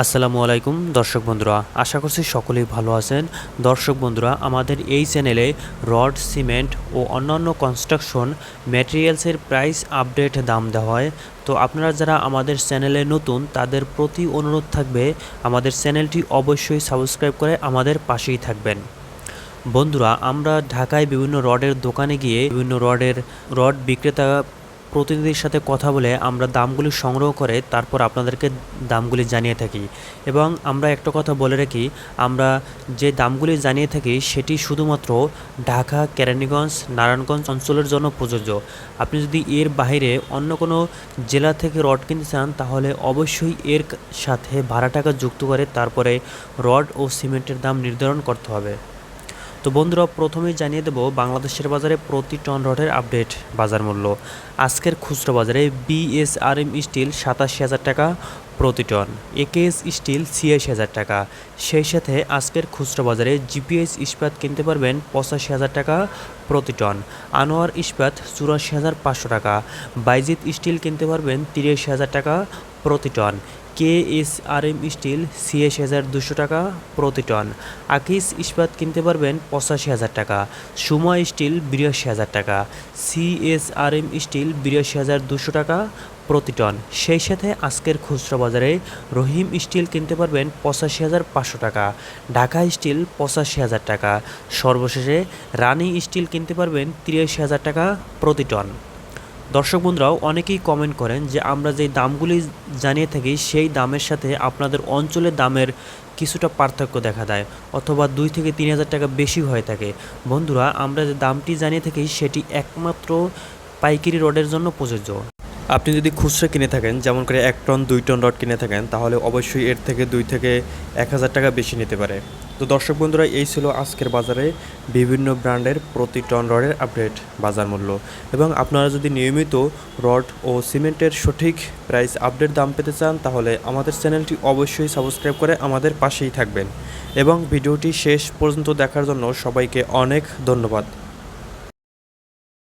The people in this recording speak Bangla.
আসসালামু আলাইকুম, দর্শক বন্ধুরা। আশা করছি সকলেই ভালো আছেন। দর্শক বন্ধুরা, আমাদের এই চ্যানেলে রড, সিমেন্ট ও অন্যান্য কনস্ট্রাকশন ম্যাটেরিয়ালসের প্রাইস আপডেট দাম দেওয়া হয়। তো আপনারা যারা আমাদের চ্যানেলে নতুন, তাদের প্রতি অনুরোধ থাকবে, আমাদের চ্যানেলটি অবশ্যই সাবস্ক্রাইব করে আমাদের পাশেই থাকবেন। বন্ধুরা, আমরা ঢাকায় বিভিন্ন রডের দোকানে গিয়ে বিভিন্ন রডের, রড বিক্রেতা প্রতিনিধির সাথে কথা বলে আমরা দামগুলি সংগ্রহ করে তারপর আপনাদেরকে দামগুলি জানিয়ে থাকি। এবং আমরা একটা কথা বলে রাখি, আমরা যে দামগুলি জানিয়ে থাকি সেটি শুধুমাত্র ঢাকা, কেরানীগঞ্জ, নারায়ণগঞ্জ অঞ্চলের জন্য প্রযোজ্য। আপনি যদি এর বাইরে অন্য কোনো জেলা থেকে রড কিনতে চান, তাহলে অবশ্যই এর সাথে ভাড়া টাকা যুক্ত করে তারপরে রড ও সিমেন্টের দাম নির্ধারণ করতে হবে। তো বন্ধুরা, প্রথমেই জানিয়ে দেব বাংলাদেশের বাজারে প্রতি টন রডের আপডেট বাজার মূল্য। আজকের খুচরো বাজারে বিএসআরএম স্টিল সাতাশি হাজার টাকা প্রতি টন একেএস স্টিল ছিয়াশি হাজার টাকা। সেই সাথে আজকের খুচরো বাজারে জিপিএস ইস্পাত কিনতে পারবেন পঁচাশি হাজার টাকা প্রতি টন, আনোয়ার ইস্পাত চুরাশি হাজার পাঁচশো টাকা, বাইজিৎ স্টিল কিনতে পারবেন তিরাশি হাজার টাকা প্রতি ton K S R M steel ছিয়াশি হাজার দুশো টাকা প্রতি টন। আকিস ইস্পাত কিনতে পারবেন পঁচাশি হাজার টাকা। সুমা স্টিল বিরাশি হাজার টাকা। সিএসআর এম স্টিল বিরাশি হাজার দুশো টাকা প্রতি টন। সেই সাথে আজকের খুচরা বাজারে রহিম স্টিল কিনতে পারবেন পঁচাশি হাজার পাঁচশো টাকা। ঢাকা স্টিল পঁচাশি হাজার টাকা। সর্বশেষে রানি স্টিল কিনতে পারবেন তিরাশি হাজার টাকা প্রতি টন। দর্শক বন্ধুরাও, অনেকেই কমেন্ট করেন যে আমরা যেই দামগুলি জানিয়ে থাকি, সেই দামের সাথে আপনাদের অঞ্চলের দামের কিছুটা পার্থক্য দেখা দেয় অথবা দুই থেকে তিন হাজার টাকা বেশি হয়ে থাকে। বন্ধুরা, আমরা যে দামটি জানিয়ে থাকি, সেটি একমাত্র পাইকারি রোডের জন্য প্রযোজ্য। আপনি যদি খুচরা কিনে থাকেন, যেমন করে এক টন, দুই টন রড কিনে থাকেন, তাহলে অবশ্যই এর থেকে দুই থেকে এক হাজার টাকা বেশি নিতে পারে। তো দর্শক বন্ধুরা, এই ছিল আজকের বাজারে বিভিন্ন ব্র্যান্ডের প্রতি টন রডের আপডেট বাজার মূল্য। এবং আপনারা যদি নিয়মিত রড ও সিমেন্টের সঠিক প্রাইস আপডেট দাম পেতে চান, তাহলে আমাদের চ্যানেলটি অবশ্যই সাবস্ক্রাইব করে আমাদের পাশেই থাকবেন। এবং ভিডিওটি শেষ পর্যন্ত দেখার জন্য সবাইকে অনেক ধন্যবাদ।